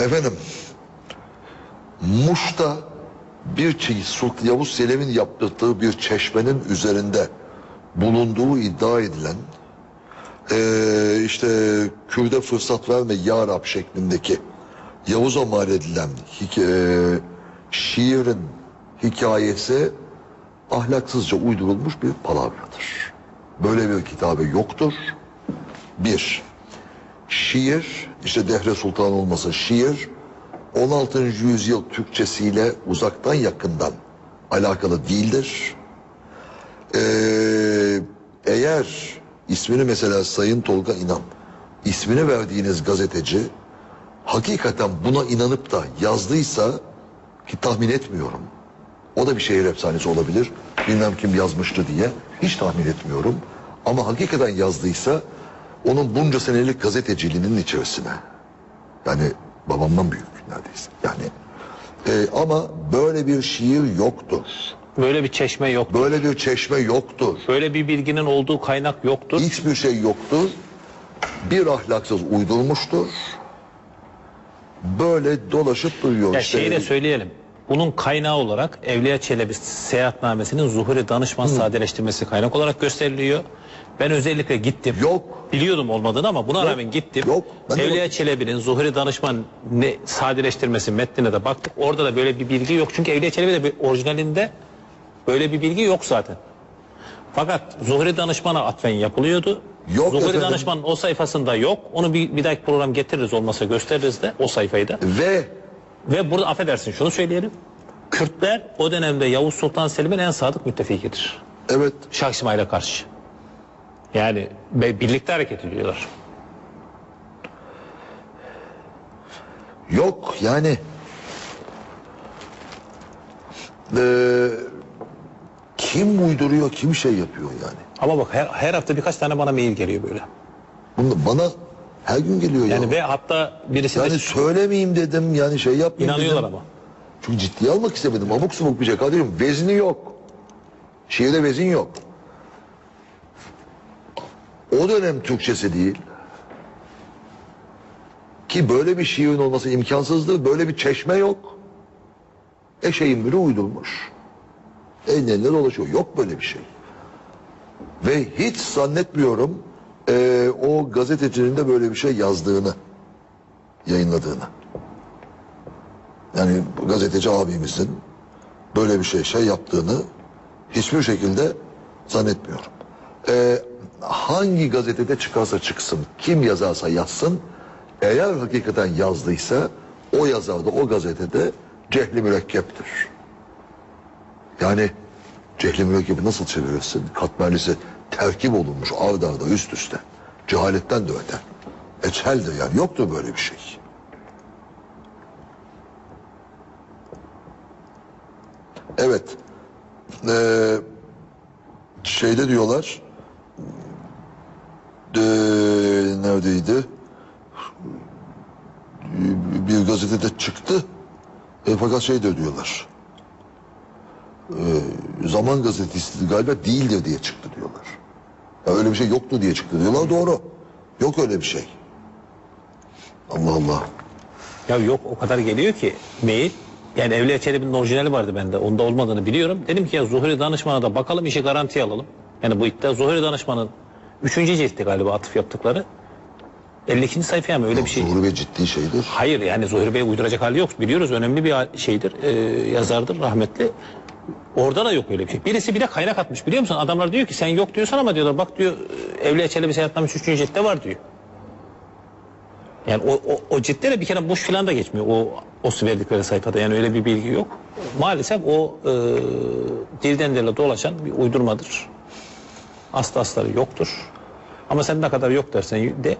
Efendim, Muş'ta bir çiğ Sultan Yavuz Selim'in yaptırdığı bir çeşmenin üzerinde bulunduğu iddia edilen eee, işte Kürt'e fırsat verme ya Rab şeklindeki Yavuz'a mal edilen hikaye, şiirin hikayesi ahlaksızca uydurulmuş bir palavradır. Böyle bir kitabe yoktur. Bir, şiir, işte Dehre Sultan olmasa şiir, 16. yüzyıl Türkçesiyle uzaktan yakından alakalı değildir. Ee, eğer ismini mesela Sayın Tolga İnan, ismini verdiğiniz gazeteci hakikaten buna inanıp da yazdıysa ki tahmin etmiyorum. O da bir şehir efsanesi olabilir. Bilmem kim yazmıştı diye. Hiç tahmin etmiyorum. Ama hakikaten yazdıysa onun bunca senelik gazeteciliğinin içerisine. Yani babamdan büyük neredeyse. Yani e, ama böyle bir şiir yoktur. Böyle bir çeşme yok. Böyle bir çeşme yoktur. Böyle bir bilginin olduğu kaynak yoktur. Hiçbir şey yoktur. Bir ahlaksız uydurmuştur. Böyle dolaşıp duruyor. Ya işte. şeyi de söyleyelim. Bunun kaynağı olarak Evliya Çelebi seyahatnamesinin Zuhuri danışman sadeleştirmesi kaynak olarak gösteriliyor. Ben özellikle gittim. Yok. Biliyordum olmadığını ama buna rağmen gittim. Yok. Ben Evliya Çelebi'nin Zuhuri danışman ne sadeleştirmesi metnine de baktık. Orada da böyle bir bilgi yok. Çünkü Evliya Çelebi de bir- orijinalinde böyle bir bilgi yok zaten. Fakat Zuhri danışmana atfen yapılıyordu. Yok Zuhri efendim. danışmanın o sayfasında yok. Onu bir, bir dahaki program getiririz olmasa gösteririz de o sayfayı da. Ve Ve burada affedersin şunu söyleyelim. Kürtler o dönemde Yavuz Sultan Selim'in en sadık müttefikidir. evet Şah İsmail'e karşı. Yani birlikte hareket ediyorlar. Yok yani Eee, kim uyduruyor kim şey yapıyor yani. Ama bak her, her hafta birkaç tane bana mail geliyor böyle. Bunu bana her gün geliyor Yani ya. ve hatta birisi Yani de söylemeyeyim dedim yani şey yapmayayım inanıyorlar dedim. ama. Çünkü ciddiye almak istemedim. Abuk subuk bir şey kardeşim. Vezni yok. Şiirde vezin yok. O dönem Türkçesi değil. Ki böyle bir şiirin olması imkansızdır. Böyle bir çeşme yok. Eşeğin biri uydurmuş. Ellerinde dolaşıyor. Yok böyle bir şey. Ve hiç zannetmiyorum eee, o gazetecinin de böyle bir şey yazdığını, yayınladığını. Yani gazeteci abimizin böyle bir şey şey yaptığını hiçbir şekilde zannetmiyorum. Ee, hangi gazetede çıkarsa çıksın, kim yazarsa yazsın, eğer hakikaten yazdıysa o yazarda, o gazetede cehli mürekkeptir. Yani cehli mürekkebi nasıl çevirirsin? Katmerlisi terkip olunmuş ard arda üst üste. Cehaletten de öte. Eçheldir yani yoktur böyle bir şey. Evet. Ee, şeyde diyorlar. Ee, neredeydi? Bir gazetede çıktı. E, fakat şey de diyorlar. Ee, Zaman gazetesi galiba değildir diye çıktı diyorlar. Ya öyle bir şey yoktu diye çıktı diyorlar. Doğru. Yok öyle bir şey. Allah Allah. Ya yok o kadar geliyor ki mail. Yani Evliya Çelebi'nin orijinali vardı bende. Onda olmadığını biliyorum. Dedim ki ya Zuhri danışmana da bakalım işi garantiye alalım. Yani bu iddia Zuhri danışmanın 3. ciltti galiba atıf yaptıkları. 52. sayfaya mı öyle bir şey? Zuhur Bey ciddi şeydir. Hayır yani Zuhri Bey uyduracak hali yok. Biliyoruz önemli bir şeydir. e, yazardır rahmetli. Orada da yok öyle bir şey. Birisi bile kaynak atmış biliyor musun? Adamlar diyor ki sen yok diyorsan ama diyorlar bak diyor Evliya Çelebi Seyahatnamesi 3. ciltte var diyor. Yani o, o, o ciltte de bir kere boş filan da geçmiyor. O, o verdikleri sayfada yani öyle bir bilgi yok. Maalesef o e, dilden dile dolaşan bir uydurmadır. Aslı asları yoktur. Ama sen ne kadar yok dersen de